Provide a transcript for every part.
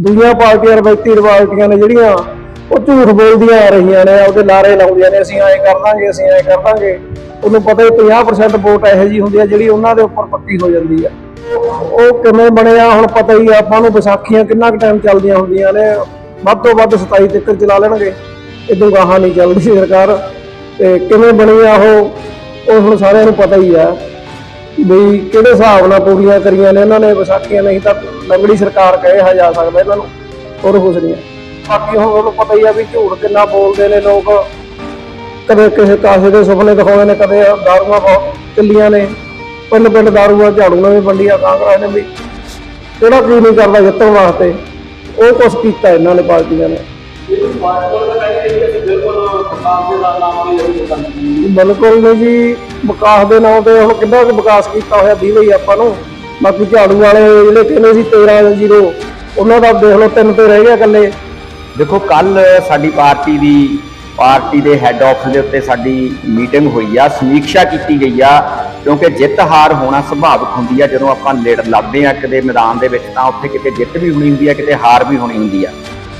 ਦੂਜੀਆਂ ਪਾਰਟੀਆਂ ਰਵਾਇਤੀ ਪਾਰਟੀਆਂ ਨੇ ਜਿਹੜੀਆਂ ਉਹ ਝੂਠ ਬੋਲਦੀਆਂ ਆ ਰਹੀਆਂ ਨੇ ਉਹਦੇ ਲਾਰੇ ਲਾਉਂਦੀਆਂ ਨੇ, ਅਸੀਂ ਐਂ ਕਰ ਦਾਂਗੇ ਅਸੀਂ ਐਂ ਕਰ ਦਾਂਗੇ ਉਹਨੂੰ ਪਤਾ ਹੀ 50% ਵੋਟ ਇਹੋ ਜੀ ਹੁੰਦੀ ਆ ਜਿਹੜੀ ਉਹਨਾਂ ਦੇ ਉੱਪਰ ਪੱਕੀ ਹੋ ਜਾਂਦੀ ਆ। ਉਹ- ਉਹ ਕਿਵੇਂ ਬਣਿਆ ਹੁਣ ਪਤਾ ਹੀ ਆ, ਆਪਾਂ ਨੂੰ ਵਿਸਾਖੀਆਂ ਕਿੰਨਾ ਕੁ ਟਾਈਮ ਚੱਲਦੀਆਂ ਹੁੰਦੀਆਂ ਨੇ, ਵੱਧ ਤੋਂ ਵੱਧ 27 ਤੱਕ ਚਲਾ ਲੈਣਗੇ। ਇਦੋਂ ਗਾਹਾਂ ਨਹੀਂ ਚੱਲਦੀ ਸਰਕਾਰ। ਤੇ ਕਿਵੇਂ ਬਣੀ ਆ ਉਹ ਉਹ ਹੁਣ ਸਾਰਿਆਂ ਨੂੰ ਪਤਾ ਹੀ ਆ। ਵੀ ਕਿਹੜੇ ਹਿਸਾਬ ਨਾਲ ਪੂਰੀਆਂ ਕਰੀਆਂ ਨੇ, ਇਹਨਾਂ ਨੇ ਵਿਸਾਖੀਆਂ ਨਹੀਂ ਤਾਂ ਲੰਗੜੀ ਸਰਕਾਰ ਕਹੇ ਜਾ ਸਕਦਾ ਇਹਨਾਂ ਨੂੰ, ਹੋਰ ਕੁਛ ਨਹੀਂ ਬਾਕੀ ਹੁਣ ਉਹਨੂੰ ਪਤਾ ਹੀ ਆ ਵੀ ਝੂਠ ਕਿੰਨਾ ਬੋਲਦੇ ਨੇ ਲੋਕ। ਕਦੇ ਕਿਸੇ ਕਾਸੇ ਦੇ ਸੁਪਨੇ ਦਿਖਾਉਂਦੇ ਨੇ, ਕਦੇ ਦਾਰੂਆਂ ਬਹੁਤ ਚੱਲੀਆਂ ਨੇ। ਪਿੰਡ ਪਿੰਡ ਦਾਰੂਆਂ ਝਾੜੂਆਂ ਵੀ ਵੰਡੀਆਂ ਕਾਂਗਰਸ ਨੇ ਵੀ ਕਿਹੜਾ ਕੀ ਨਹੀਂ ਕਰਦਾ ਜਿੱਤਣ ਵਾਸਤੇ, ਉਹ ਕੁਛ ਕੀਤਾ ਇਹਨਾਂ ਨੇ ਪਾਰਟੀਆਂ ਨੇ। ਬਿਲਕੁਲ ਬਿਲਕੁਲ ਨਹੀਂ ਜੀ ਵਿਕਾਸ ਦੇ ਨਾਂ ਤੇ ਹੁਣ ਕਿੰਨਾ ਕੁ ਵਿਕਾਸ ਕੀਤਾ ਹੋਇਆ ਦੀਵੇ ਹੀ ਆਪਾਂ ਨੂੰ। ਬਾਕੀ ਝਾੜੂ ਵਾਲੇ ਜਿਹੜੇ ਕਹਿੰਦੇ ਸੀ 13 ਜ਼ੀਰੋ, ਉਹਨਾਂ ਦਾ ਦੇਖ ਲਓ ਤਿੰਨ ਤੇ ਰਹਿ ਗਿਆ ਇਕੱਲੇ। ਦੇਖੋ ਕੱਲ ਸਾਡੀ ਪਾਰਟੀ ਦੀ, ਪਾਰਟੀ ਦੇ ਹੈੱਡ ਆਫਿਸ ਦੇ ਉੱਤੇ ਸਾਡੀ ਮੀਟਿੰਗ ਹੋਈ ਆ ਸਮੀਖਿਆ ਕੀਤੀ ਗਈ ਆ, ਕਿਉਂਕਿ ਜਿੱਤ ਹਾਰ ਹੋਣਾ ਸੁਭਾਵਿਕ ਹੁੰਦੀ ਆ, ਜਦੋਂ ਆਪਾਂ ਲੜ ਲੱਭਦੇ ਆ ਕਿਤੇ ਮੈਦਾਨ ਦੇ ਵਿੱਚ, ਤਾਂ ਉੱਥੇ ਕਿਤੇ ਜਿੱਤ ਵੀ ਹੋਣੀ ਹੁੰਦੀ ਆ, ਕਿਤੇ ਹਾਰ ਵੀ ਹੋਣੀ ਹੁੰਦੀ ਆ।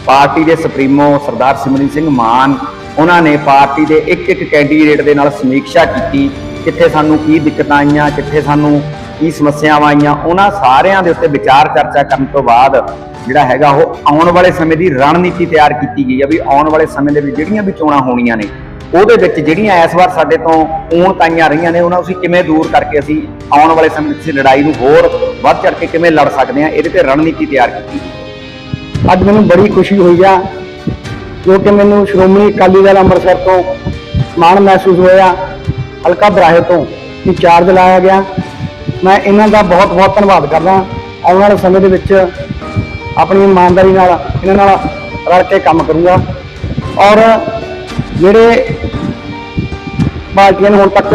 ਪਾਰਟੀ ਦੇ ਸੁਪਰੀਮੋ ਸਰਦਾਰ ਸਿਮਰਨ ਸਿੰਘ ਮਾਨ ਉਹਨਾਂ ਨੇ ਪਾਰਟੀ ਦੇ ਇੱਕ ਇੱਕ ਕੈਂਡੀਡੇਟ ਦੇ ਨਾਲ ਸਮੀਖਿਆ ਕੀਤੀ। ਕਿੱਥੇ ਸਾਨੂੰ ਕੀ ਦਿੱਕਤਾਂ ਆਈਆਂ, ਕਿੱਥੇ ਸਾਨੂੰ ਕੀ ਸਮੱਸਿਆਵਾਂ ਆਈਆਂ, ਉਹਨਾਂ ਸਾਰਿਆਂ ਦੇ ਉੱਤੇ ਵਿਚਾਰ ਚਰਚਾ ਕਰਨ ਤੋਂ ਬਾਅਦ ਜਿਹੜਾ ਹੈਗਾ ਉਹ ਆਉਣ ਵਾਲੇ ਸਮੇਂ ਦੀ ਰਣਨੀਤੀ ਤਿਆਰ ਕੀਤੀ ਗਈ ਆ ਵੀ ਆਉਣ ਵਾਲੇ ਸਮੇਂ ਦੇ ਵਿੱਚ ਜਿਹੜੀਆਂ ਵੀ ਚੋਣਾਂ ਹੋਣੀਆਂ ਨੇ, ਉਹਦੇ ਵਿੱਚ ਜਿਹੜੀਆਂ ਇਸ ਵਾਰ ਸਾਡੇ ਤੋਂ ਊਣ ਤਾਈਆਂ ਰਹੀਆਂ ਨੇ, ਉਹਨਾਂ ਨੂੰ ਅਸੀਂ ਕਿਵੇਂ ਦੂਰ ਕਰਕੇ ਅਸੀਂ ਆਉਣ ਵਾਲੇ ਸਮੇਂ ਵਿੱਚ ਲੜਾਈ ਨੂੰ ਹੋਰ ਵੱਧ ਚੜ ਕੇ ਕਿਵੇਂ ਲੜ ਸਕਦੇ ਹਾਂ, ਇਹਦੇ ਤੇ ਰਣਨੀਤੀ ਤਿਆਰ ਕੀਤੀ ਅੱਜ ਮੈਨੂੰ ਬੜੀ ਖੁਸ਼ੀ ਹੋਈ ਆ ਜੋ ਕਿ ਮੈਨੂੰ ਸ਼੍ਰੋਮਣੀ ਅਕਾਲੀ ਦਲ ਅੰਮ੍ਰਿਤਸਰ ਤੋਂ ਮਾਣ ਮਹਿਸੂਸ ਹੋਇਆ, ਹਲਕਾ ਬਰਾਹੇ ਤੋਂ ਇੰਚਾਰਜ ਲਾਇਆ ਗਿਆ। ਮੈਂ ਇਹਨਾਂ ਦਾ ਬਹੁਤ ਬਹੁਤ ਧੰਨਵਾਦ ਕਰਦਾ ਆਉਣ ਵਾਲੇ ਸਮੇਂ ਦੇ ਵਿੱਚ ਆਪਣੀ ਇਮਾਨਦਾਰੀ ਨਾਲ ਇਹਨਾਂ ਨਾਲ ਰਲ ਕੇ ਕੰਮ ਕਰੂੰਗਾ। ਔਰ ਜਿਹੜੇ ਪਾਰਟੀਆਂ ਨੇ ਹੁਣ ਤੱਕ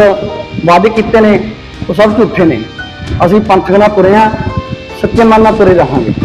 ਵਾਅਦੇ ਕੀਤੇ ਨੇ, ਉਹ ਸਭ ਝੂਠੇ ਨੇ। ਅਸੀਂ ਪੰਥਕ ਨਾਲ ਤੁਰੇ ਹਾਂ, ਸੱਚੇ ਮਨ ਨਾਲ ਤੁਰੇ ਰਹਾਂਗੇ।